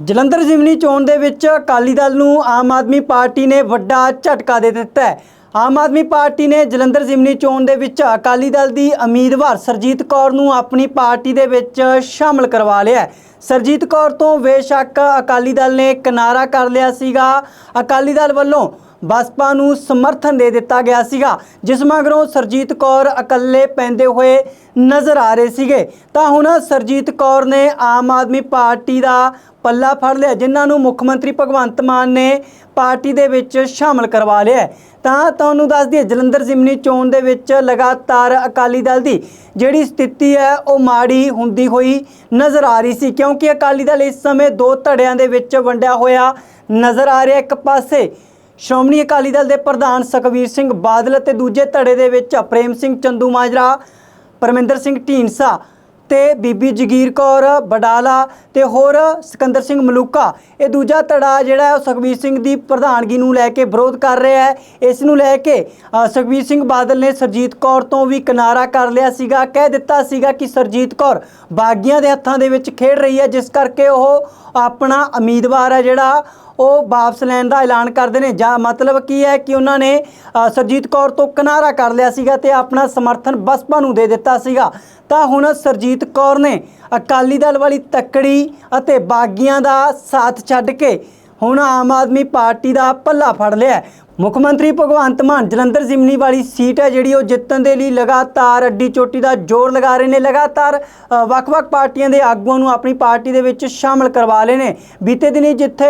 ਜਲੰਧਰ ਜ਼ਿਮਨੀ ਚੋਣ ਦੇ ਵਿੱਚ ਅਕਾਲੀ ਦਲ ਨੂੰ ਆਮ ਆਦਮੀ ਪਾਰਟੀ ਨੇ ਵੱਡਾ ਝਟਕਾ ਦੇ ਦਿੱਤਾ ਹੈ ਆਮ ਆਦਮੀ ਪਾਰਟੀ ਨੇ ਜਲੰਧਰ ਜ਼ਿਮਨੀ ਚੋਣ ਦੇ ਵਿੱਚ ਅਕਾਲੀ ਦਲ ਦੀ ਉਮੀਦਵਾਰ ਸਰਜੀਤ ਕੌਰ ਨੂੰ ਆਪਣੀ ਪਾਰਟੀ ਦੇ ਵਿੱਚ ਸ਼ਾਮਲ ਕਰਵਾ ਲਿਆ ਹੈ। ਸਰਜੀਤ ਕੌਰ ਤੋਂ ਬੇਸ਼ੱਕ ਅਕਾਲੀ ਦਲ ਨੇ ਕਿਨਾਰਾ ਕਰ ਲਿਆ ਸੀਗਾ ਅਕਾਲੀ ਦਲ ਵੱਲੋਂ ਬਸਪਾ ਨੂੰ ਸਮਰਥਨ ਦੇ ਦਿੱਤਾ ਗਿਆ ਸੀਗਾ, ਜਿਸ ਮਗਰੋਂ ਸਰਜੀਤ ਕੌਰ ਇਕੱਲੇ ਪੈਂਦੇ ਹੋਏ ਨਜ਼ਰ ਆ ਰਹੇ ਸੀਗੇ। ਤਾਂ ਹੁਣ ਸਰਜੀਤ ਕੌਰ ਨੇ ਆਮ ਆਦਮੀ ਪਾਰਟੀ ਦਾ ਪੱਲਾ ਫੜ ਲਿਆ, ਜਿਨ੍ਹਾਂ ਨੂੰ ਮੁੱਖ ਮੰਤਰੀ ਭਗਵੰਤ ਮਾਨ ਨੇ ਪਾਰਟੀ ਦੇ ਵਿੱਚ ਸ਼ਾਮਲ ਕਰਵਾ ਲਿਆ। ਤਾਂ ਤੁਹਾਨੂੰ ਦੱਸ ਦਈਏ, ਜਲੰਧਰ ਜ਼ਿਮਨੀ ਚੋਣ ਦੇ ਵਿੱਚ ਲਗਾਤਾਰ ਅਕਾਲੀ ਦਲ ਦੀ ਜਿਹੜੀ ਸਥਿਤੀ ਹੈ, ਉਹ ਮਾੜੀ ਹੁੰਦੀ ਹੋਈ ਨਜ਼ਰ ਆ ਰਹੀ ਸੀ, ਕਿਉਂਕਿ ਅਕਾਲੀ ਦਲ ਇਸ ਸਮੇਂ ਦੋ ਧੜਿਆਂ ਦੇ ਵਿੱਚ ਵੰਡਿਆ ਹੋਇਆ ਨਜ਼ਰ ਆ ਰਿਹਾ। ਇੱਕ ਪਾਸੇ ਸ਼੍ਰੋਮਣੀ ਅਕਾਲੀ ਦਲ ਦੇ ਪ੍ਰਧਾਨ ਸੁਖਬੀਰ ਸਿੰਘ ਬਾਦਲ ਅਤੇ ਦੂਜੇ ਧੜੇ ਦੇ ਵਿੱਚ ਪ੍ਰੇਮ ਸਿੰਘ ਚੰਦੂ ਮਾਜਰਾ, ਪਰਮਿੰਦਰ ਸਿੰਘ ਢੀਂਡਸਾ ਤੇ ਬੀਬੀ ਜਗੀਰ ਕੌਰ ਬਡਾਲਾ ਤੇ ਹੋਰ ਸਿਕੰਦਰ ਸਿੰਘ ਮਲੂਕਾ। ਇਹ ਦੂਜਾ ਧੜਾ ਜਿਹੜਾ ਹੈ ਉਹ ਸੁਖਬੀਰ ਸਿੰਘ ਦੀ ਪ੍ਰਧਾਨਗੀ ਨੂੰ ਲੈ ਕੇ ਵਿਰੋਧ ਕਰ ਰਿਹਾ ਹੈ। ਇਸ ਨੂੰ ਲੈ ਕੇ ਸੁਖਬੀਰ ਸਿੰਘ ਬਾਦਲ ਨੇ ਸਰਜੀਤ ਕੌਰ ਤੋਂ ਵੀ ਕਿਨਾਰਾ ਕਰ ਲਿਆ ਸੀਗਾ। ਕਹਿ ਦਿੱਤਾ ਸੀਗਾ ਕਿ ਸਰਜੀਤ ਕੌਰ ਬਾਗੀਆਂ ਦੇ ਹੱਥਾਂ ਦੇ ਵਿੱਚ ਖੇਡ ਰਹੀ ਹੈ, ਜਿਸ ਕਰਕੇ ਉਹ ਆਪਣਾ ਉਮੀਦਵਾਰ ਹੈ ਜਿਹੜਾ ਉਹ ਵਾਪਸ ਲੈਣ ਦਾ ਐਲਾਨ ਕਰਦੇ ਨੇ। ਜਾਂ ਮਤਲਬ ਕੀ ਹੈ ਕਿ ਉਹਨਾਂ ਨੇ ਅ, ਸਰਜੀਤ ਕੌਰ ਤੋਂ ਕਿਨਾਰਾ ਕਰ ਲਿਆ ਸੀਗਾ ਤੇ ਆਪਣਾ ਸਮਰਥਨ ਬਸਪਾ ਨੂੰ ਦੇ ਦਿੱਤਾ ਸੀਗਾ। ਤਾਂ ਹੁਣ ਸਰਜੀਤ ਕੌਰ ਨੇ ਅਕਾਲੀ ਦਲ ਵਾਲੀ ਤੱਕੜੀ ਅਤੇ ਬਾਗੀਆਂ ਦਾ ਸਾਥ ਛੱਡ ਕੇ ਹੁਣ ਆਮ ਆਦਮੀ ਪਾਰਟੀ ਦਾ ਪੱਲਾ ਫੜ ਲਿਆ ਹੈ। ਮੁੱਖ ਮੰਤਰੀ ਭਗਵੰਤ ਮਾਨ ਜਲੰਧਰ ਜ਼ਿਮਨੀ ਵਾਲੀ ਸੀਟ ਹੈ ਜਿਹੜੀ ਉਹ ਜਿੱਤਣ ਦੇ ਲਈ ਲਗਾਤਾਰ ਅੱਡੀ ਚੋਟੀ ਦਾ ਜ਼ੋਰ ਲਗਾ ਰਹੇ ਨੇ ਲਗਾਤਾਰ ਅ, ਵੱਖ-ਵੱਖ ਪਾਰਟੀਆਂ ਦੇ ਆਗੂਆਂ ਨੂੰ ਆਪਣੀ ਪਾਰਟੀ ਦੇ ਵਿੱਚ ਸ਼ਾਮਲ ਕਰਵਾ ਲਏ ਨੇ ਬੀਤੇ ਦਿਨੀ ਜਿੱਥੇ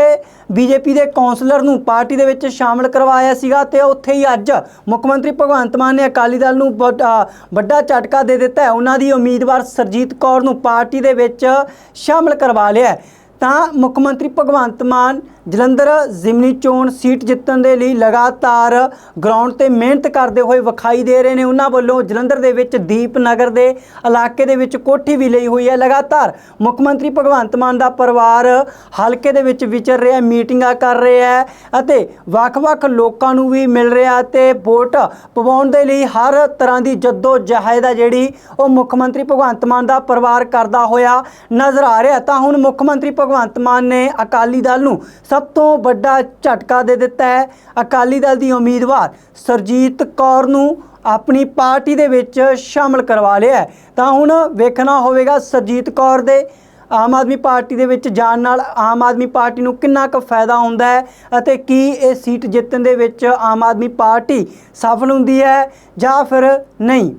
ਬੀਜੇਪੀ ਦੇ ਕੌਂਸਲਰ ਨੂੰ ਪਾਰਟੀ ਦੇ ਵਿੱਚ ਸ਼ਾਮਲ ਕਰਵਾਇਆ ਸੀਗਾ ਤੇ ਉੱਥੇ ਹੀ ਅੱਜ ਮੁੱਖ ਮੰਤਰੀ ਭਗਵੰਤ ਮਾਨ ਨੇ ਅਕਾਲੀ ਦਲ ਨੂੰ ਵੱਡਾ ਵੱਡਾ ਝਟਕਾ ਦੇ ਦਿੱਤਾ ਹੈ ਉਹਨਾਂ ਦੀ ਉਮੀਦਵਾਰ ਸਰਜੀਤ ਕੌਰ ਨੂੰ ਪਾਰਟੀ ਦੇ ਵਿੱਚ ਸ਼ਾਮਲ ਕਰਵਾ ਲਿਆ ਹੈ। ਤਾਂ ਮੁੱਖ ਮੰਤਰੀ ਭਗਵੰਤ ਮਾਨ ਜਲੰਧਰ ਜ਼ਿਮਨੀ ਚੋਣ ਸੀਟ ਜਿੱਤਣ ਦੇ ਲਈ ਲਗਾਤਾਰ ਗਰਾਊਂਡ ਤੇ ਮਿਹਨਤ ਕਰਦੇ ਹੋਏ ਵਿਖਾਈ ਦੇ ਰਹੇ ਨੇ। ਉਹਨਾਂ ਵੱਲੋਂ ਜਲੰਧਰ ਦੇ ਵਿੱਚ ਦੀਪਨਗਰ ਦੇ ਇਲਾਕੇ ਦੇ ਵਿੱਚ ਕੋਠੀ ਵੀ ਲਈ ਹੋਈ ਹੈ। ਲਗਾਤਾਰ ਮੁੱਖ ਮੰਤਰੀ ਭਗਵੰਤ ਮਾਨ ਦਾ ਪਰਿਵਾਰ ਹਲਕੇ ਦੇ ਵਿੱਚ ਵਿਚਰ ਰਿਹਾ ਮੀਟਿੰਗਾਂ ਕਰ ਰਿਹਾ ਹੈ ਅਤੇ ਵੱਖ-ਵੱਖ ਲੋਕਾਂ ਨੂੰ ਵੀ ਮਿਲ ਰਿਹਾ ਤੇ ਵੋਟ ਪਵਾਉਣ ਦੇ ਲਈ ਹਰ ਤਰ੍ਹਾਂ ਦੀ ਜੱਦੋ ਜਹਿਦ ਹੈ ਜਿਹੜੀ ਉਹ ਮੁੱਖ ਮੰਤਰੀ ਭਗਵੰਤ ਮਾਨ ਦਾ ਪਰਿਵਾਰ ਕਰਦਾ ਹੋਇਆ ਨਜ਼ਰ ਆ ਰਿਹਾ। ਤਾਂ ਹੁਣ ਮੁੱਖ ਮੰਤਰੀ ਭਗਵੰਤ ਮਾਨ ਨੇ ਅਕਾਲੀ ਦਲ ਨੂੰ ਸਭ ਤੋਂ ਵੱਡਾ ਝਟਕਾ ਦੇ ਦਿੱਤਾ ਹੈ। ਅਕਾਲੀ ਦਲ ਦੀ ਉਮੀਦਵਾਰ ਸਰਜੀਤ ਕੌਰ ਨੂੰ ਆਪਣੀ ਪਾਰਟੀ ਦੇ ਵਿੱਚ ਸ਼ਾਮਲ ਕਰਵਾ ਲਿਆ ਤਾਂ ਹੁਣ ਵੇਖਣਾ ਹੋਵੇਗਾ ਸਰਜੀਤ ਕੌਰ ਦੇ ਆਮ ਆਦਮੀ ਪਾਰਟੀ ਦੇ ਵਿੱਚ ਜਾਣ ਨਾਲ ਆਮ ਆਦਮੀ ਪਾਰਟੀ ਨੂੰ ਕਿੰਨਾ ਕੁ ਫਾਇਦਾ ਹੁੰਦਾ ਹੈ ਅਤੇ ਕੀ ਇਹ ਸੀਟ ਜਿੱਤਣ ਦੇ ਵਿੱਚ ਆਮ ਆਦਮੀ ਪਾਰਟੀ ਸਫਲ ਹੁੰਦੀ ਹੈ ਜਾਂ ਫਿਰ ਨਹੀਂ।